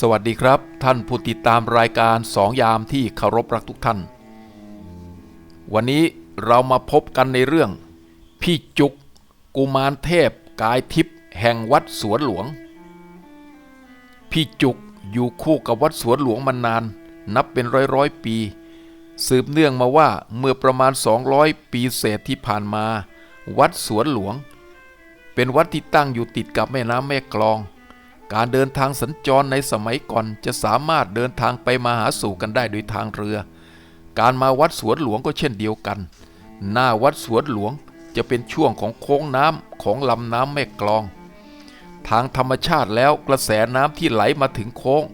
สวัสดีครับ ท่านผู้ติดตามรายการสองยามที่เคารพรักทุกท่าน วันนี้เรามาพบกันในเรื่อง พี่จุก กุมารเทพกายทิพย์แห่งวัดสวนหลวง พี่จุกอยู่คู่กับวัดสวนหลวงมานาน นับเป็นร้อยร้อยปี สืบเนื่องมาว่าเมื่อประมาณ 200 ปีเศษที่ผ่านมา วัดสวนหลวง เป็นวัดที่ตั้งอยู่ติดกับแม่น้ำแม่กลอง การเดินทางสัญจรในสมัยก่อนจะสามารถเดินทางไปมาหาสู่กันได้โดยทางเรือ การมาวัดสวนหลวงก็เช่นเดียวกัน หน้าวัดสวนหลวงจะเป็นช่วงของโค้งน้ำของลำน้ำแม่กลอง ทางธรรมชาติแล้วกระแสน้ำที่ไหลมาถึงโค้ง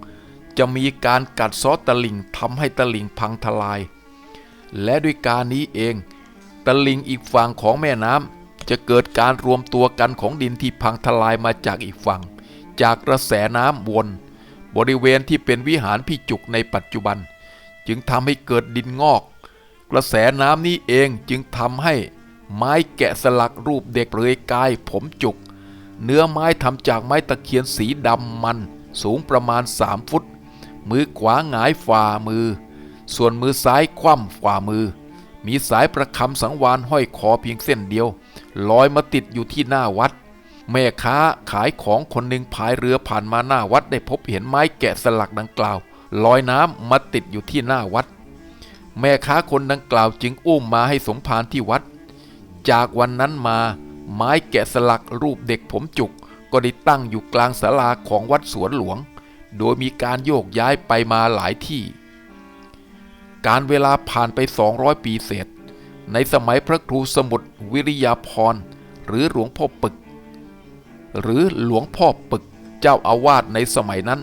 จะมีการกัดเซาะลิ่งทำให้ตะลิ่งพังทลาย และด้วยการนี้เองตะลิ่งอีกฝั่งของแม่น้ำจะเกิดการรวมตัวกันของดินที่พังทลายมาจากอีกฝั่ง จากกระแสน้ำวน บริเวณที่เป็นวิหารพี่จุกในปัจจุบัน จึงทำให้เกิดดินงอก กระแสน้ำนี้เองจึงทำให้ไม้แกะสลักรูปเด็กเปลือยกาย ผมจุก เนื้อไม้ทำจากไม้ตะเคียนสีดำมัน สูงประมาณ 3 ฟุต มือขวาหงายฝ่ามือ ส่วนมือซ้ายคว่ำฝ่ามือ มีสายประคำสังวานห้อยคอเพียงเส้นเดียว ลอยมาติดอยู่ที่หน้าวัด แม่ค้าขายของคนหนึ่งพายเรือผ่านมาหน้าวัดได้พบเห็นไม้แกะสลักดังกล่าว ลอยน้ำมาติดอยู่ที่หน้าวัด แม่ค้าคนดังกล่าวจึงอุ้มมาให้สมภารที่วัด จากวันนั้นมาไม้แกะสลักรูปเด็กผมจุก ก็ได้ตั้งอยู่กลางศาลาของวัดสวนหลวง โดยมีการโยกย้ายไปมาหลายที่ การเวลาผ่านไป 200 ปีเศษ ในสมัยพระครูสมุทรวิริยาพรหรือหลวงพ่อปึก หรือหลวงพ่อปึกเจ้าอาวาสในสมัยนั้น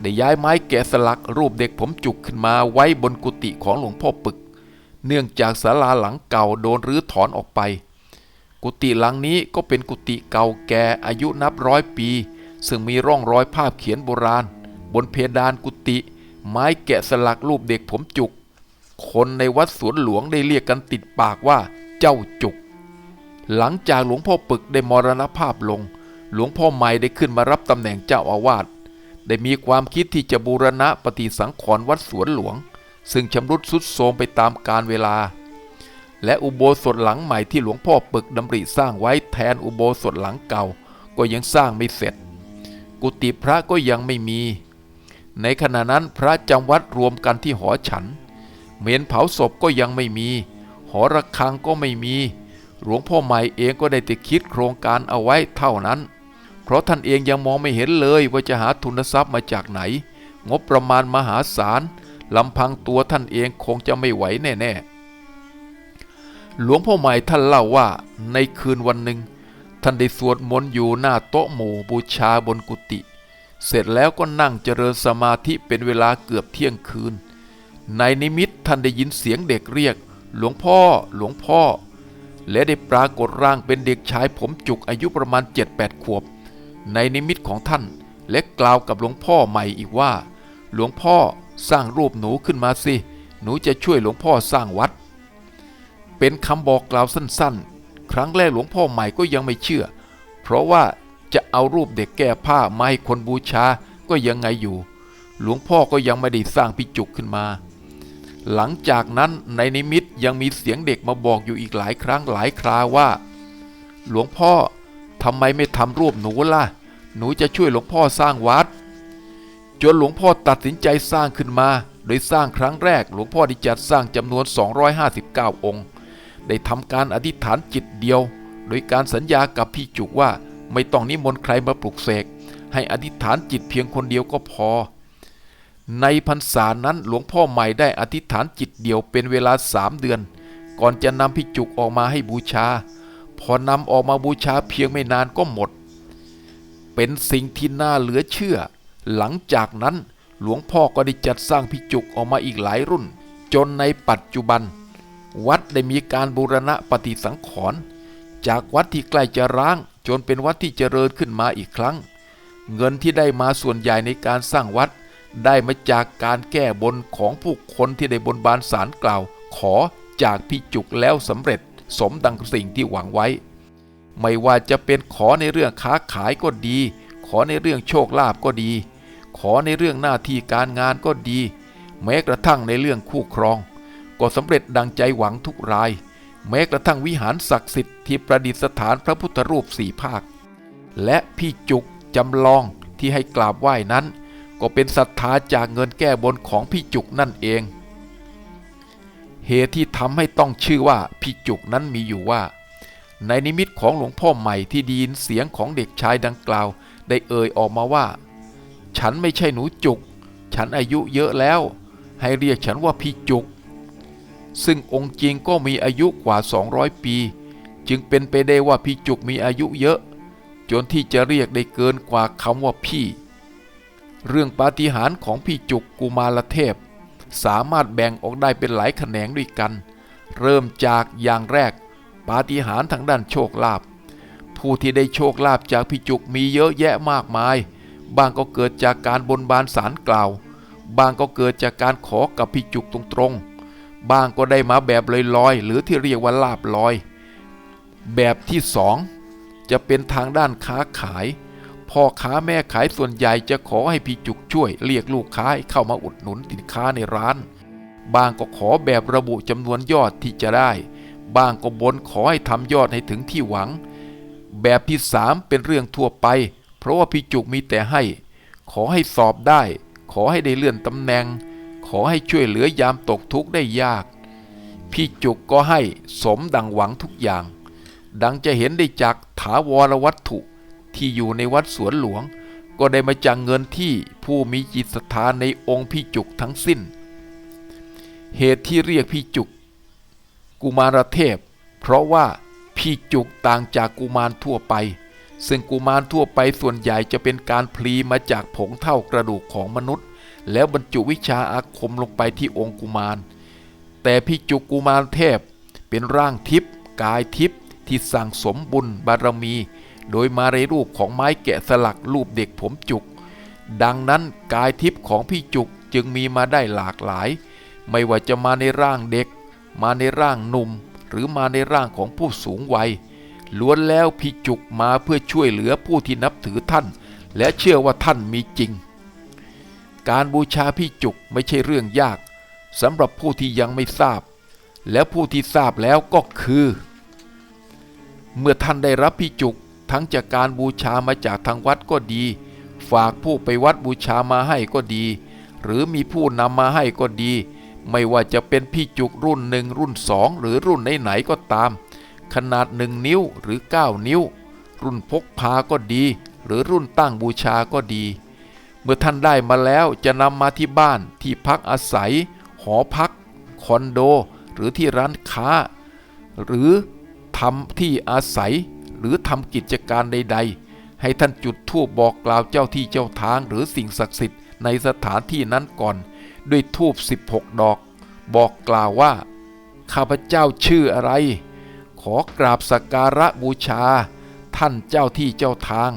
ได้ย้ายไม้แกะสลักรูปเด็กผมจุกขึ้นมาไว้บนกุฏิของหลวงพ่อปึก เนื่องจากศาลาหลังเก่าโดนรื้อถอนออกไป กุฏิหลังนี้ก็เป็นกุฏิเก่าแก่อายุนับร้อยปี ซึ่งมีร่องรอยภาพเขียนโบราณ บนเพดานกุฏิไม้แกะสลักรูปเด็กผมจุก คนในวัดสวนหลวงได้เรียกกันติดปากว่าเจ้าจุก หลังจากหลวงพ่อปึกได้มรณภาพลง หลวงพ่อใหม่ได้ขึ้นมารับตำแหน่งเจ้าอาวาสได้มีความคิดที่จะบูรณะปฏิสังขรณ์วัดสวนหลวง ซึ่งชำรุดทรุดโทรมไปตามกาลเวลา และอุโบสถหลังใหม่ที่หลวงพ่อปึกดำริสร้างไว้แทนอุโบสถหลังเก่า ก็ยังสร้างไม่เสร็จ กุฏิพระก็ยังไม่มี ในขณะนั้นพระจำวัดรวมกันที่หอฉัน เมนเผาศพก็ยังไม่มี หอระฆังก็ไม่มี หลวงพ่อใหม่เองก็ได้แต่คิดโครงการเอาไว้เท่านั้น เพราะท่านเองยังมองไม่เห็นเลยว่าจะหาทุนทรัพย์มาจากไหน งบประมาณมหาศาลลำพังตัวท่านเองคงจะไม่ไหวแน่ๆ หลวงพ่อใหม่ท่านเล่าว่าในคืนวันหนึ่ง ท่านได้สวดมนต์อยู่หน้าโต๊ะหมู่บูชาบนกุฏิเสร็จแล้วก็นั่งเจริญสมาธิเป็นเวลาเกือบเที่ยงคืน ในนิมิตท่านได้ยินเสียงเด็กเรียก หลวงพ่อ หลวงพ่อ และได้ปรากฏร่างเป็นเด็กชายผมจุกอายุประมาณ 7-8 ขวบ ในนิมิตของท่าน และกล่าวกับหลวงพ่อใหม่อีกว่า หลวงพ่อสร้างรูปหนูขึ้นมาสิ หนูจะช่วยหลวงพ่อสร้างวัด เป็นคำบอกกล่าวสั้นๆ ครั้งแรกหลวงพ่อใหม่ก็ยังไม่เชื่อ เพราะว่าจะเอารูปเด็กแก้ผ้ามาให้คนบูชาก็ยังไงอยู่ หลวงพ่อก็ยังไม่ได้สร้างพิจุกขึ้นมา หลังจากนั้นในนิมิตยังมีเสียงเด็กมาบอกอยู่อีกหลายครั้งหลายคราว่า หลวงพ่อทำไมไม่ทำรูปหนูล่ะ หนูจะช่วยหลวงพ่อสร้างวัด จนหลวงพ่อตัดสินใจสร้างขึ้นมา โดยสร้างครั้งแรก หลวงพ่อได้จัดสร้างจำนวน 259 องค์ ได้ทำการอธิษฐานจิตเดียว โดยการสัญญากับพี่จุกว่าไม่ต้องนิมนต์ใครมาปลุกเสก ให้อธิษฐานจิตเพียงคนเดียวก็พอ ในพรรษานั้นหลวงพ่อใหม่ได้อธิษฐานจิตเดียวเป็นเวลาสามเดือน ก่อนจะนำพี่จุกออกมาให้บูชา พอนำออกมาบูชาเพียงไม่นานก็หมด เป็นสิ่งที่น่าเหลือเชื่อ หลังจากนั้นหลวงพ่อก็ได้จัดสร้างพิจุกออกมาอีกหลายรุ่น จนในปัจจุบัน วัดได้มีการบูรณะปฏิสังขรณ์จากวัดที่ใกล้จะร้าง จนเป็นวัดที่เจริญขึ้นมาอีกครั้ง เงินที่ได้มาส่วนใหญ่ในการสร้างวัด ได้มาจากการแก้บนของผู้คนที่ได้บนบานสารกล่าว ขอจากพิจุกแล้วสำเร็จ สมดังสิ่งที่หวังไว้ ไม่ว่าจะเป็นขอในเรื่องค้าขายก็ดี ขอในเรื่องโชคลาภก็ดีขขอในเรื่องหน้าที่การงานก็ดี แม้กระทั่งในเรื่องคู่ครอง ก็สำเร็จดังใจหวังทุกราย แม้กระทั่งวิหารศักดิ์สิทธิ์ที่ประดิษฐานพระพุทธรูปสี่ภาค และพี่จุกจำลองที่ให้กราบไหว้นั้น ก็เป็นศรัทธาจากเงินแก้บนของพี่จุกนั่นเอง เหตุที่ทำให้ต้องชื่อว่าพี่จุกนั้นมีอยู่ว่า ในนิมิตของหลวงพ่อใหม่ที่ไดีนเสียงของเด็กชายดังกล่าว ได้เอ่ยออกมาว่า ฉันไม่ใช่หนูจุก ฉันอายุเยอะแล้ว ให้เรียกฉันว่าพี่จุก ซึ่งองค์จริงก็มีอายุกว่า 200 ปี จึงเป็นไปได้ว่าพี่จุกมีอายุเยอะ จนที่จะเรียกได้เกินกว่าคำว่าพี่ เรื่องปาฏิหาริย์ของพี่จุกกุมารเทพ สามารถแบ่งออกได้เป็นหลายแขนงด้วยกัน เริ่มจากอย่างแรก ปาฏิหาริย์ทางด้านโชคลาภผู้ที่ได้โชคลาภจากพี่จุกมีเยอะแยะมากมาย บางก็เกิดจากการบนบานสารกล่าว บางก็เกิดจากการขอกับพี่จุกตรงๆ บางก็ได้มาแบบลอยๆ หรือที่เรียกว่าลาบลอย แบบที่สองจะเป็นทางด้านค้าขาย พ่อค้าแม่ขายส่วนใหญ่จะขอให้พี่จุกช่วย เรียกลูกค้าให้เข้ามาอุดหนุนสินค้าในร้าน บางก็ขอแบบระบุจำนวนยอดที่จะได้ บางก็บนขอให้ทำยอดให้ถึงที่หวัง แบบที่สามเป็นเรื่องทั่วไป เพราะว่าพี่จุกมีแต่ให้ ขอให้สอบได้ ขอให้ได้เลื่อนตำแหน่ง ขอให้ช่วยเหลือยามตกทุกข์ได้ยาก พี่จุกก็ให้สมดังหวังทุกอย่าง ดังจะเห็นได้จากถาวรวัตถุที่อยู่ในวัดสวนหลวง ก็ได้มาจากเงินที่ผู้มีจิตศรัทธาในองค์พี่จุกทั้งสิ้น เหตุที่เรียกพี่จุก กุมารเทพ เพราะว่าพี่จุกต่างจากกุมารทั่วไป ซึ่งกุมารทั่วไปส่วนใหญ่จะเป็นการพลีมาจากผงเท่ากระดูกของมนุษย์ แล้วบรรจุวิชาอาคมลงไปที่องค์กุมาร แต่พี่จุกกุมารเทพ เป็นร่างทิพย์กายทิพย์ที่สั่งสมบุญบารมี โดยมาในรูปของไม้แกะสลักรูปเด็กผมจุก ดังนั้นกายทิพย์ของพี่จุกจึงมีมาได้หลากหลาย ไม่ว่าจะมาในร่างเด็ก มาในร่างหนุ่ม หรือมาในร่างของผู้สูงวัย ล้วนแล้วพี่จุกมาเพื่อช่วยเหลือผู้ที่นับถือท่าน และเชื่อว่าท่านมีจริง การบูชาพี่จุกไม่ใช่เรื่องยากสำหรับผู้ที่ยังไม่ทราบ แล้วผู้ที่ทราบแล้วก็คือ เมื่อท่านได้รับพี่จุกทั้งจากการบูชามาจากทางวัดก็ดี ฝากผู้ไปวัดบูชามาให้ก็ดี หรือมีผู้นำมาให้ก็ดี ไม่ว่าจะเป็นพี่จุกรุ่นหนึ่งรุ่นสองหรือรุ่นไหนๆก็ตาม ขนาดหนึ่งนิ้วหรือ 9 นิ้ว รุ่นพกพาก็ดี หรือรุ่นตั้งบูชาก็ดี เมื่อท่านได้มาแล้วจะนำมาที่บ้านที่พักอาศัย หอพัก คอนโด หรือที่ร้านค้า หรือทำที่อาศัย หรือทำกิจการใด ๆ ให้ท่านจุดธูปบอกกล่าวเจ้าที่เจ้าทางหรือสิ่งศักดิ์สิทธิ์ในสถานที่นั้นก่อนด้วยธูป16 ดอก บอกกล่าวว่า ข้าพเจ้าชื่ออะไร ขอกราบสักการะบูชา ท่านเจ้าที่เจ้าทาง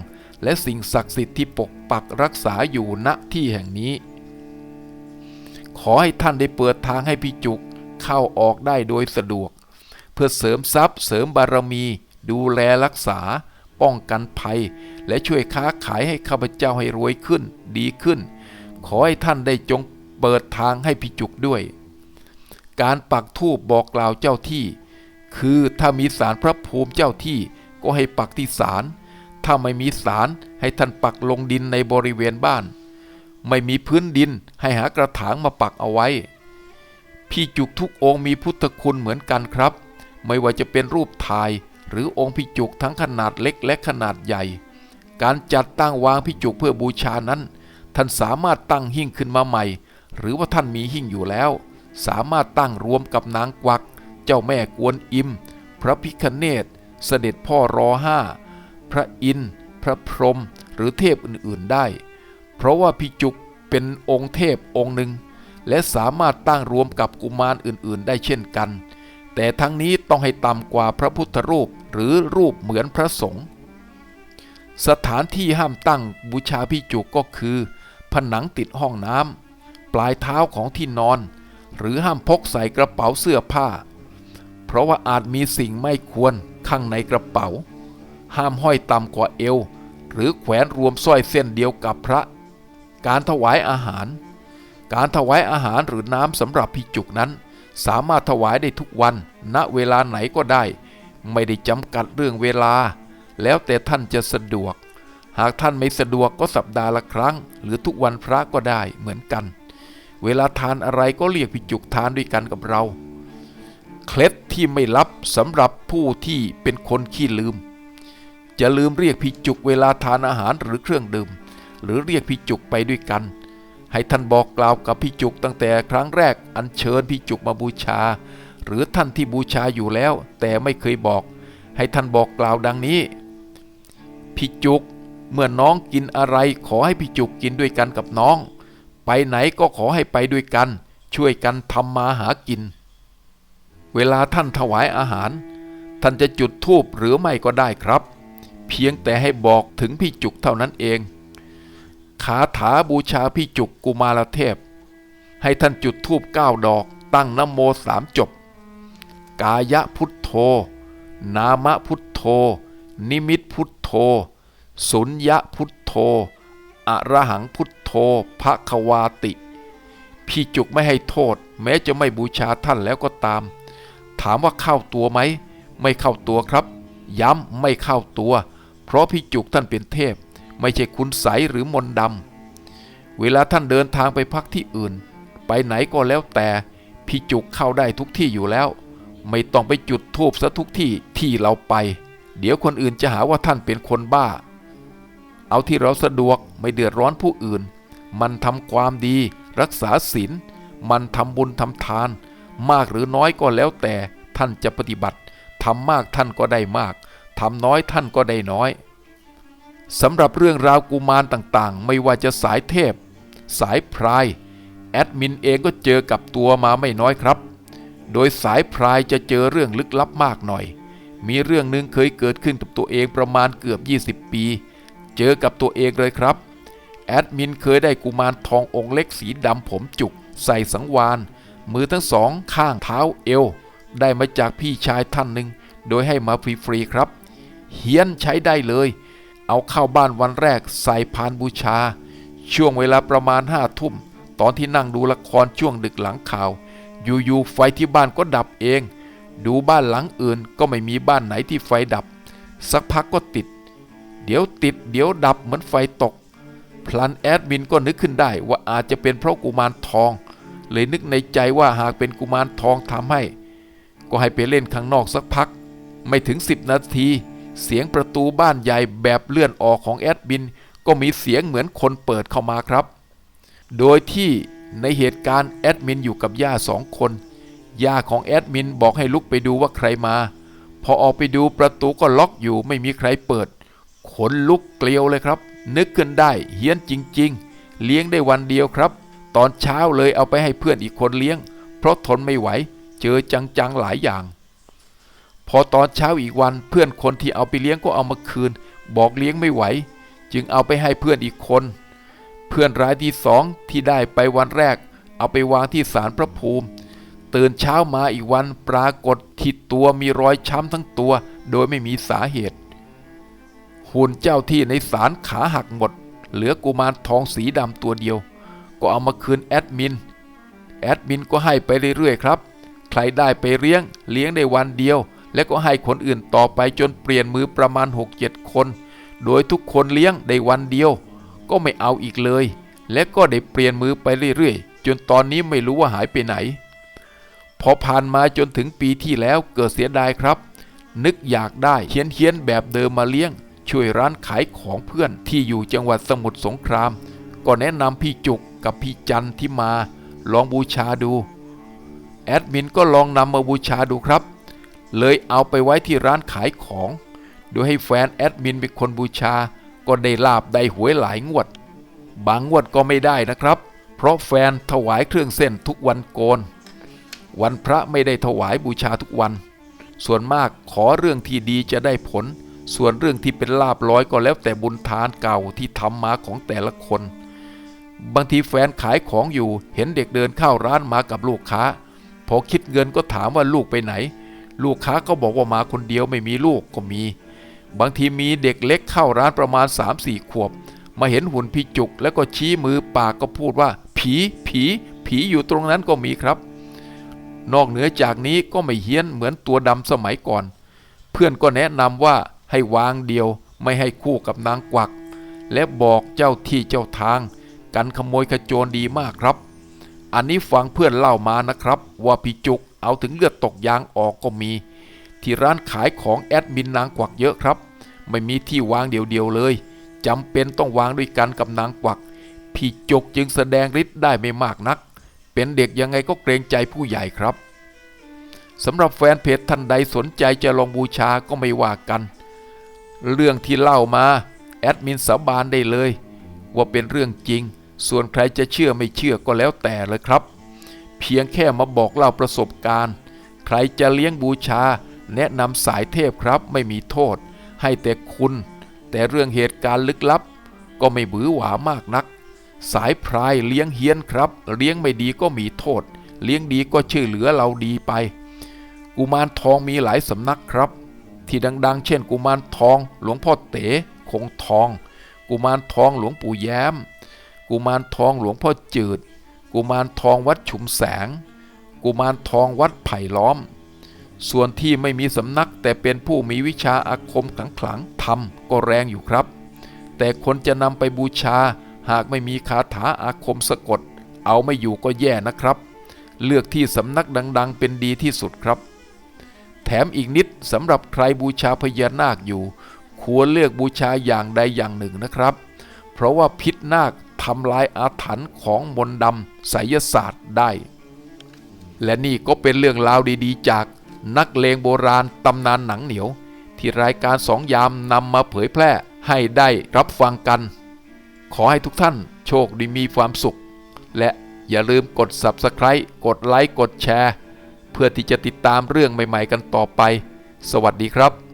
และสิ่งศักดิ์สิทธิ์ที่ปกปักรักษาอยู่ณที่แห่งนี้ ขอให้ท่านได้เปิดทางให้พี่จุกเข้าออกได้โดยสะดวก เพื่อเสริมทรัพย์เสริมบารมีดูแลรักษา ป้องกันภัย และช่วยค้าขายให้ข้าพเจ้าให้รวยขึ้น ดีขึ้น ขอให้ท่านได้จงเปิดทางให้พี่จุกด้วย การปักธูปบอกกล่าวเจ้าที่ คือถ้ามีสารพระภูมิเจ้าที่ก็ให้ปักที่ศาลถ้าไม่มีศาลให้ท่านปักลงดินในบริเวณบ้าน ไม่มีพื้นดินให้หากระถางมาปักเอาไว้ พี่จุกทุกองค์มีพุทธคุณเหมือนกันครับ ไม่ว่าจะเป็นรูปถ่าย หรือองค์พี่จุกทั้งขนาดเล็กและขนาดใหญ่ การจัดตั้งวางพี่จุกเพื่อบูชานั้น ท่านสามารถตั้งหิ้งขึ้นมาใหม่ หรือว่าท่านมีหิ้งอยู่แล้ว สามารถตั้งรวมกับนางกวัก เจ้าแม่กวนอิม พระพิคเนศเสด็จพ่อรอห้าพระอินทร์พระพรหมหรือเทพอื่นๆได้ เพราะว่าพี่จุกเป็นองค์เทพองค์หนึ่ง และสามารถตั้งรวมกับกุมารอื่นๆ ได้เช่นกัน แต่ทั้งนี้ต้องให้ต่ำกว่าพระพุทธรูปหรือรูปเหมือนพระสงฆ์สถานที่ห้ามตั้งบูชาพี่จุกก็คือ ผนังติดห้องน้ำปลายเท้าของที่นอน หรือห้ามพกใส่กระเป๋าเสื้อผ้า เพราะว่าอาจมีสิ่งไม่ควรข้างในกระเป๋า ห้ามห้อยต่ำกว่าเอว หรือแขวนรวมสร้อยเส้นเดียวกับพระ การถวายอาหาร การถวายอาหารหรือน้ำสำหรับพี่จุกนั้น สามารถถวายได้ทุกวัน ณเวลาไหนก็ได้ ไม่ได้จำกัดเรื่องเวลา แล้วแต่ท่านจะสะดวก หากท่านไม่สะดวกก็สัปดาห์ละครั้ง หรือทุกวันพระก็ได้เหมือนกัน เวลาทานอะไรก็เรียกพี่จุกทานด้วยกันกับเรา เคล็ดที่ไม่ลับสำหรับผู้ที่เป็นคนขี้ลืม จะลืมเรียกพี่จุกเวลาทานอาหารหรือเครื่องดื่ม หรือเรียกพี่จุกไปด้วยกัน ให้ท่านบอกกล่าวกับพี่จุกตั้งแต่ครั้งแรกอัญเชิญพี่จุกมาบูชา หรือท่านที่บูชาอยู่แล้ว แต่ไม่เคยบอก ให้ท่านบอกกล่าวดังนี้พี่จุกเมื่อน้องกินอะไรขอให้พี่จุกกินด้วยกันกับน้อง ไปไหนก็ขอให้ไปด้วยกัน ช่วยกันทำมาหากิน เวลาท่านถวายอาหาร ท่านจะจุดธูปหรือไม่ก็ได้ครับ เพียงแต่ให้บอกถึงพี่จุกเท่านั้นเองคาถาบูชาพี่จุกกุมารเทพ ให้ท่านจุดธูปเก้าดอก ตั้งนโมสามจบ กายะพุทโธ นามะพุทโธ นิมิตพุทโธ สุญญะพุทโธ อรหังพุท โธภควาติ พี่จุกไม่ให้โทษ แม้จะไม่บูชาท่านแล้วก็ตาม ถามว่าเข้าตัวไหม ไม่เข้าตัวครับ ย้ำไม่เข้าตัว เพราะพี่จุกท่านเป็นเทพ ไม่ใช่คุณใสหรือมนดำเวลาท่านเดินทางไปพักที่อื่น ไปไหนก็แล้วแต่ พี่จุกเข้าได้ทุกที่อยู่แล้ว ไม่ต้องไปจุดธูปซะทุกที่ที่เราไป เดี๋ยวคนอื่นจะหาว่าท่านเป็นคนบ้าเอาที่เราสะดวกไม่เดือดร้อนผู้อื่น มันทำความดี รักษาศีล มันทำบุญทำทาน มากหรือน้อยก็แล้วแต่ท่านจะปฏิบัติทำมากท่านก็ได้มากทำน้อยท่านก็ได้น้อยสำหรับเรื่องราวกุมารต่างๆ ไม่ว่าจะสายเทพ สายพราย แอดมินเองก็เจอกับตัวมาไม่น้อยครับ โดยสายพรายจะเจอเรื่องลึกลับมากหน่อย มีเรื่องหนึ่งเคยเกิดขึ้นกับตัวเองประมาณเกือบ 20 ปี เจอกับตัวเองเลยครับ แอดมินเคยได้กุมารทององค์เล็กสีดำผมจุก ใส่สังวาน มือทั้งสองข้างเท้าเอว ได้มาจากพี่ชายท่านหนึ่ง โดยให้มาฟรีๆครับ เฮียนใช้ได้เลย เอาเข้าบ้านวันแรกใส่พานบูชา ช่วงเวลาประมาณห้าทุ่ม ตอนที่นั่งดูละครช่วงดึกหลังข่าว อยู่ๆไฟที่บ้านก็ดับเอง ดูบ้านหลังอื่นก็ไม่มีบ้านไหนที่ไฟดับ สักพักก็ติด เดี๋ยวติดเดี๋ยวดับเหมือนไฟตก พลันแอดมินก็นึกขึ้นได้ว่าอาจจะเป็นเพราะกุมารทอง เลยนึกในใจว่าหากเป็นกุมารทองทำให้ ก็ให้ไปเล่นข้างนอกสักพัก ไม่ถึง 10 นาที เสียงประตูบ้านใหญ่แบบเลื่อนออกของแอดมิน ก็มีเสียงเหมือนคนเปิดเข้ามาครับ โดยที่ในเหตุการณ์แอดมินอยู่กับย่าสองคนย่าของแอดมินบอกให้ลุกไปดูว่าใครมา พอออกไปดูประตูก็ล็อกอยู่ไม่มีใครเปิด ขนลุกเกลียวเลยครับ นึกขึ้นได้เฮี้ยนจริง ๆ เลี้ยงได้วันเดียวครับ ตอนเช้าเลยเอาไปให้เพื่อนอีกคนเลี้ยง เพราะทนไม่ไหว เจอจังๆหลายอย่าง พอตอนเช้าอีกวันเพื่อนคนที่เอาไปเลี้ยงก็เอามาคืน บอกเลี้ยงไม่ไหว จึงเอาไปให้เพื่อนอีกคน เพื่อนรายที่สองที่ได้ไปวันแรก เอาไปวางที่ศาลพระภูมิ ตื่นเช้ามาอีกวันปรากฏที่ตัวมีรอยช้ำทั้งตัว โดยไม่มีสาเหตุ หุ่นเจ้าที่ในศาลขาหักหมด เหลือกุมารทองสีดำตัวเดียว ก็เอามาคืนแอดมิน แอดมินก็ให้ไปเรื่อยๆครับ ใครได้ไปเลี้ยง เลี้ยงได้วันเดียว แล้วก็ให้คนอื่นต่อไปจนเปลี่ยนมือประมาณ 6-7 คน โดยทุกคนเลี้ยงได้วันเดียว ก็ไม่เอาอีกเลย และก็ได้เปลี่ยนมือไปเรื่อยๆ จนตอนนี้ไม่รู้ว่าหายไปไหน พอผ่านมาจนถึงปีที่แล้วเกิดเสียดายครับ นึกอยากได้เฮียนเฮียนๆแบบเดิมมาเลี้ยง ช่วยร้านขายของเพื่อนที่อยู่จังหวัดสมุทรสงคราม ก็แนะนำพี่จุกกับพี่จันที่มา ลองบูชาดู แอดมินก็ลองนำมาบูชาดูครับ เลยเอาไปไว้ที่ร้านขายของ โดยให้แฟนแอดมินเป็นคนบูชา ก็ได้ลาบได้หวยหลายงวด บางงวดก็ไม่ได้นะครับ เพราะแฟนถวายเครื่องเส้นทุกวันโกน วันพระไม่ได้ถวายบูชาทุกวัน ส่วนมากขอเรื่องที่ดีจะได้ผล ส่วนเรื่องที่เป็นลาบร้อยก็แล้วแต่บุญทานเก่าที่ทำมาของแต่ละคน บางทีแฟนขายของอยู่เห็นเด็กเดินเข้าร้านมากับลูกค้า พอคิดเงินก็ถามว่าลูกไปไหน ลูกค้าก็บอกว่ามาคนเดียวไม่มีลูกก็มี บางทีมีเด็กเล็กเข้าร้านประมาณ 3-4 ขวบ มาเห็นหุ่นพี่จุกแล้วก็ชี้มือปากก็พูดว่า ผีผีผีอยู่ตรงนั้นก็มีครับ นอกเหนือจากนี้ก็ไม่เฮี้ยนเหมือนตัวดำสมัยก่อน เพื่อนก็แนะนำว่า ให้วางเดียวไม่ให้คู่กับนางกวัก และบอกเจ้าที่เจ้าทาง กันขโมยขโจรดีมากครับ อันนี้ฟังเพื่อนเล่ามานะครับ ว่าพี่จุกเอาถึงเลือดตกยางออกก็มี ที่ร้านขายของแอดมินนางกวักเยอะครับ ไม่มีที่วางเดียวๆเลยจำเป็นต้องวางด้วยกันกับนางกวัก พี่จุกจึงแสดงฤทธิ์ได้ไม่มากนัก เป็นเด็กยังไงก็เกรงใจผู้ใหญ่ครับสำหรับแฟนเพจท่านใดสนใจจะลองบูชาก็ไม่ว่ากัน เรื่องที่เล่ามาแอดมินสาบานได้เลย ว่าเป็นเรื่องจริง ส่วนใครจะเชื่อไม่เชื่อก็แล้วแต่เลยครับ เพียงแค่มาบอกเล่าประสบการณ์ ใครจะเลี้ยงบูชา แนะนำสายเทพครับไม่มีโทษ ให้แต่คุณ แต่เรื่องเหตุการณ์ลึกลับ ก็ไม่บือหวามากนัก สายพรายเลี้ยงเฮียนครับ เลี้ยงไม่ดีก็มีโทษ เลี้ยงดีก็ช่วยเหลือเราดีไป กุมารทองมีหลายสำนักครับ ที่ดังๆ เช่น กุมารทอง หลวงพ่อเต๋คงทอง กุมารทองหลวงปู่แย้ม กุมารทองหลวงพ่อจืด กุมารทองวัดชุมแสง กุมารทองวัดไผ่ล้อม ส่วนที่ไม่มีสำนักแต่เป็นผู้มีวิชาอาคมขังขลังทำก็แรงอยู่ครับ แต่คนจะนำไปบูชาหากไม่มีคาถาอาคมสะกด เอาไม่อยู่ก็แย่นะครับ เลือกที่สำนักดัง ๆ เป็นดีที่สุดครับ ถมอีกนิดสำหรับใครบูชาพญานาคอยู่ ควรเลือกบูชาอย่างใดอย่างหนึ่งนะครับ เพราะว่าพิษนาคทำลายอาถรรพ์ของมนต์ดำไสยศาสตร์ได้ และนี่ก็เป็นเรื่องราวดีๆ จากนักเลงโบราณตำนานหนังเหนียว ที่รายการสองยามนำมาเผยแพร่ให้ได้รับฟังกัน ขอให้ทุกท่านโชคดีมีความสุข และอย่าลืมกด Subscribe กดไลค์กดแชร์ เพื่อที่จะติดตามเรื่องใหม่ ๆ กันต่อไป สวัสดีครับ